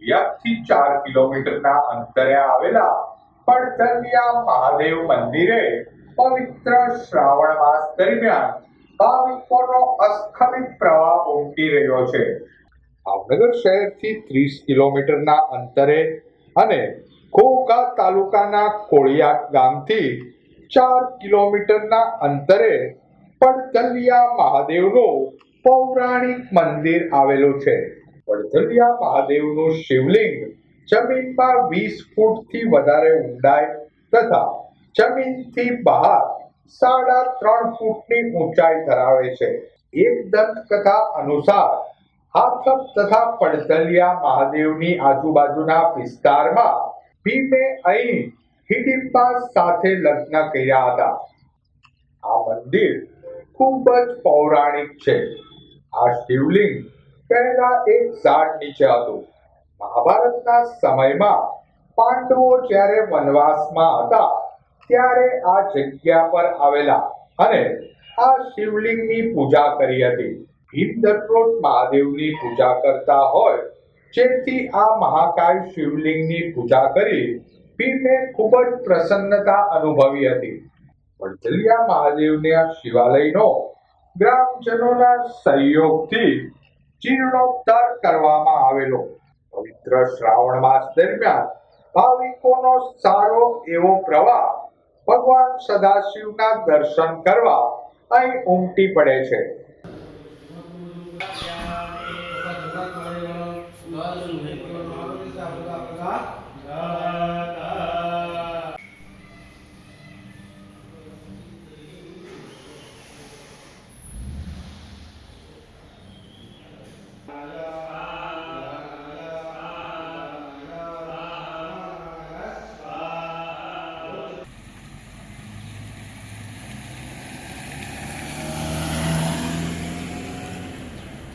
થી ચાર કિલોમીટરના અંતરે આવેલા પડતલિયા મહાદેવ મંદિરે પવિત્ર શ્રાવણ માસ દરમિયાન ભાવિકોનો અસ્ખલિત પ્રવાહ ઉમટી રહ્યો છે. ભાવનગર શહેરથી ત્રીસ કિલોમીટરના અંતરે અને ઘોઘા તાલુકાના કોળિયાક ગામથી ચાર કિલોમીટરના અંતરે પડતલિયા મહાદેવનું પૌરાણિક મંદિર આવેલું છે. પડતલિયા મહાદેવનું શિવલિંગ જમીનમાં વીસ ફૂટથી વધારે ઊંડાઈ તથા જમીનથી બહાર સાડા ત્રણ ફૂટની ઊંચાઈ ધરાવે છે. એક દંતકથા અનુસાર હાથપ તથા પડતલિયા મહાદેવની આજુબાજુના વિસ્તારમાં ભીમે અહીં હિડિંબા સાથે લગ્ન કર્યા હતા. આ મંદિર ખૂબ જ પૌરાણિક છે. આ શિવલિંગ પહેલા એક ઝાડ નીચે હતું. મહાભારતના સમયમાં પાંડવો જ્યારે વનવાસમાં હતા, ત્યારે આ જગ્યા પર આવેલા અને આ શિવલિંગની પૂજા કરી હતી. ભીમ દરરોજ મહાદેવની પૂજા કરતા હોય, જેથી આ મહાકાય શિવલિંગની પૂજા કરી ભીમે ખૂબ જ પ્રસન્નતા અનુભવી હતી. વડજલિયા મહાદેવને આ શિવાલયનો ગ્રામજનોના સહયોગથી જીર્ણોદ્ધાર કરવામાં આવેલો. પવિત્ર શ્રાવણ માસ દરમિયાન ભાવિકોનો સારો એવો પ્રવાહ ભગવાન સદાશિવના દર્શન કરવા અહીં ઉમટી પડે છે.